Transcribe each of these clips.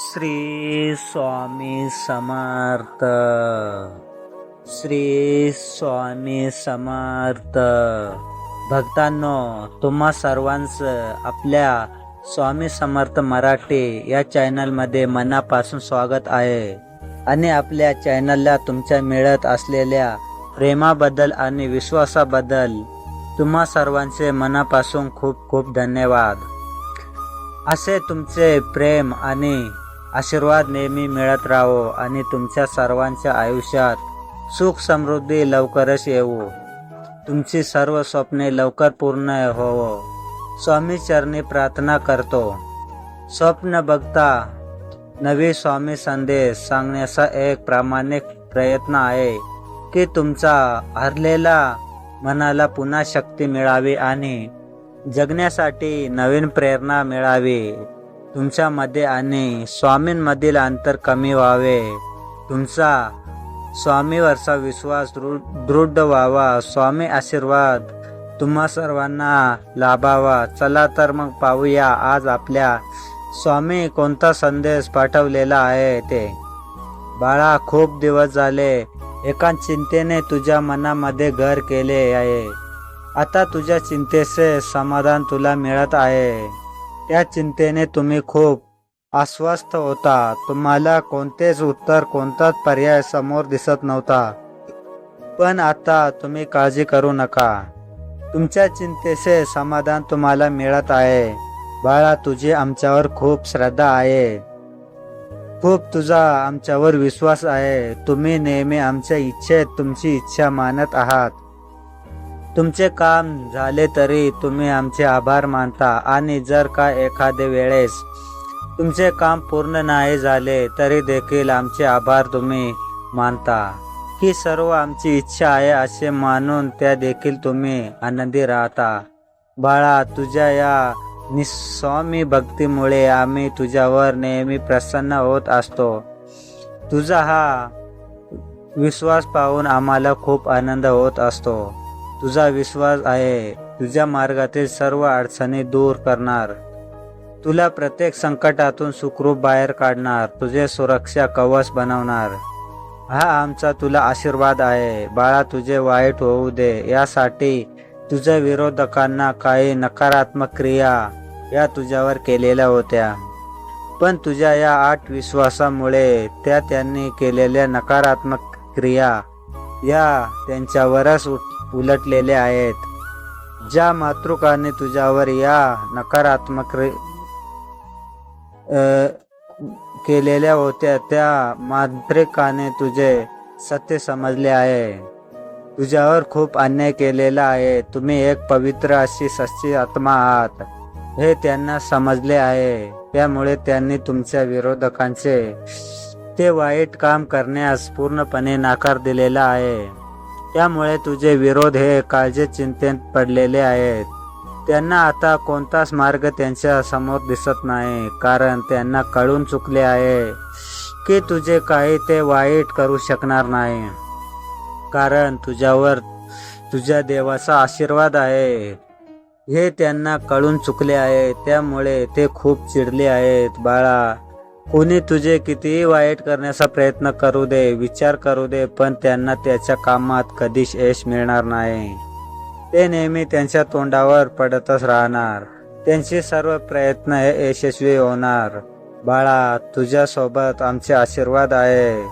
श्री स्वामी समर्थ। श्री स्वामी समर्थ। भक्तांनो तुम्हा सर्वांचं आपल्या स्वामी समर्थ मराठी या चॅनलमध्ये मनापासून स्वागत आहे. आणि आपल्या चॅनलला तुमच्या मिळत असलेल्या प्रेमाबद्दल आणि विश्वासाबद्दल तुम्हा सर्वांचे मनापासून खूप खूप धन्यवाद. असे तुमचे प्रेम आणि आशीर्वाद नेहमी मिळत राहो आणि तुमच्या सर्वांच्या आयुष्यात सुख समृद्धी लवकरच येऊ. तुमची सर्व स्वप्ने लवकर पूर्ण होवो. स्वामी चरणी प्रार्थना करतो. स्वप्न बघता नवी स्वामी संदेश सांगण्याचा एक प्रामाणिक प्रयत्न आहे की तुमचा हरलेला मनाला पुन्हा शक्ती मिळावी आणि जगण्यासाठी नवीन प्रेरणा मिळावी. तुमच्यामध्ये आणि स्वामींमधील अंतर कमी व्हावे. तुमचा स्वामीवरचा विश्वास दृढ दृढ व्हावा. स्वामी आशीर्वाद तुम्हा सर्वांना लाभावा. चला तर मग पाहूया आज आपल्या स्वामी कोणता संदेश पाठवलेला आहे ते. बाळा खूप दिवस झाले एका चिंतेने तुझ्या मनामध्ये घर केले आहे. आता तुझ्या चिंतेचे समाधान तुला मिळत आहे. त्या चिंतेने तुम्ही खूप अस्वस्थ होता. तुम्हाला कोणतेच उत्तर कोणताच पर्याय समोर दिसत नव्हता. पण आता तुम्ही काळजी करू नका. तुमच्या चिंतेचे समाधान तुम्हाला मिळत आहे. बाळा तुझी आमच्यावर खूप श्रद्धा आहे. खूप तुझा आमच्यावर विश्वास आहे. तुम्ही नेहमी आमच्या इच्छेत तुमची इच्छा मानत आहात. तुमचे काम झाले तरी तुम्ही आमचे आभार मानता आणि जर का एखाद्या वेळेस तुमचे काम पूर्ण नाही झाले तरी देखील आमचे आभार तुम्ही मानता. ही सर्व आमची इच्छा आहे असे मानून त्या देखील तुम्ही आनंदी राहता. बाळा तुझ्या या निस्वामी भक्तीमुळे आम्ही तुझ्यावर नेहमी प्रसन्न होत असतो. तुझा हा विश्वास पाहून आम्हाला खूप आनंद होत असतो. तुझा विश्वास आहे. तुझ्या मार्गातील सर्व अडचणी दूर करणार. तुला प्रत्येक संकटातून सुखरूप बाहेर काढणार. तुझे सुरक्षा कवच बनवणार. हा आमचा तुला आशीर्वाद आहे. बाळा तुझे वाईट होऊ दे. यासाठी तुझ्या विरोधकांना काही नकारात्मक क्रिया या तुझ्यावर केलेल्या होत्या. पण तुझ्या या आठ विश्वासामुळे त्या त्यांनी केलेल्या नकारात्मक क्रिया या त्यांच्यावरच उठ उलटलेले आहेत. ज्या मातृकाने तुझ्यावर या नकारात्मक केलेल्या होत्या त्या मांत्रिकाने तुझे सत्य समजले आहे. तुझ्यावर खूप अन्याय केलेला आहे. तुम्ही एक पवित्र अशी सच्ची आत्मा आहात. हे त्यांना समजले आहे. त्यामुळे त्यांनी तुमच्या विरोधकांचे ते वाईट काम करण्यास पूर्णपणे नाकार दिलेला आहे. त्यामुळे तुझे विरोध हे काळजी चिंतेत पडलेले आहेत. त्यांना आता कोणताच मार्ग त्यांच्यासमोर दिसत नाही कारण त्यांना कळून चुकले आहे की तुझे काही ते वाईट करू शकणार नाही. कारण तुझ्यावर तुझ्या देवाचा आशीर्वाद आहे. हे त्यांना कळून चुकले आहे त्यामुळे ते खूप चिडले आहेत बाळा. कोणी तुझे कितीही वाईट करण्याचा प्रयत्न करू दे विचार करू दे पण त्यांना त्याच्या कामात कधीच यश मिळणार नाही. ते नेहमी त्यांच्या तोंडावर पडतच राहणार. त्यांचे सर्व प्रयत्न हे यशस्वी होणार. बाळा तुझ्यासोबत आमचे आशीर्वाद आहे.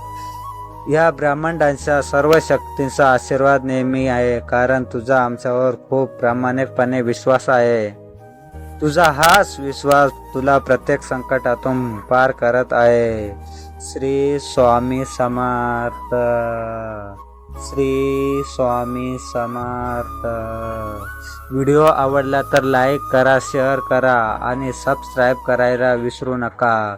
या ब्रह्मांडांच्या सर्व शक्तींचा आशीर्वाद नेहमी आहे कारण तुझा आमच्यावर खूप प्रामाणिकपणे विश्वास आहे. तुझा हाच विश्वास तुला प्रत्येक संकटातून पार करत आहे. श्री स्वामी समर्थ. श्री स्वामी समर्थ. व्हिडिओ आवडला तर लाईक करा शेअर करा आणि सबस्क्राईब करायला विसरू नका.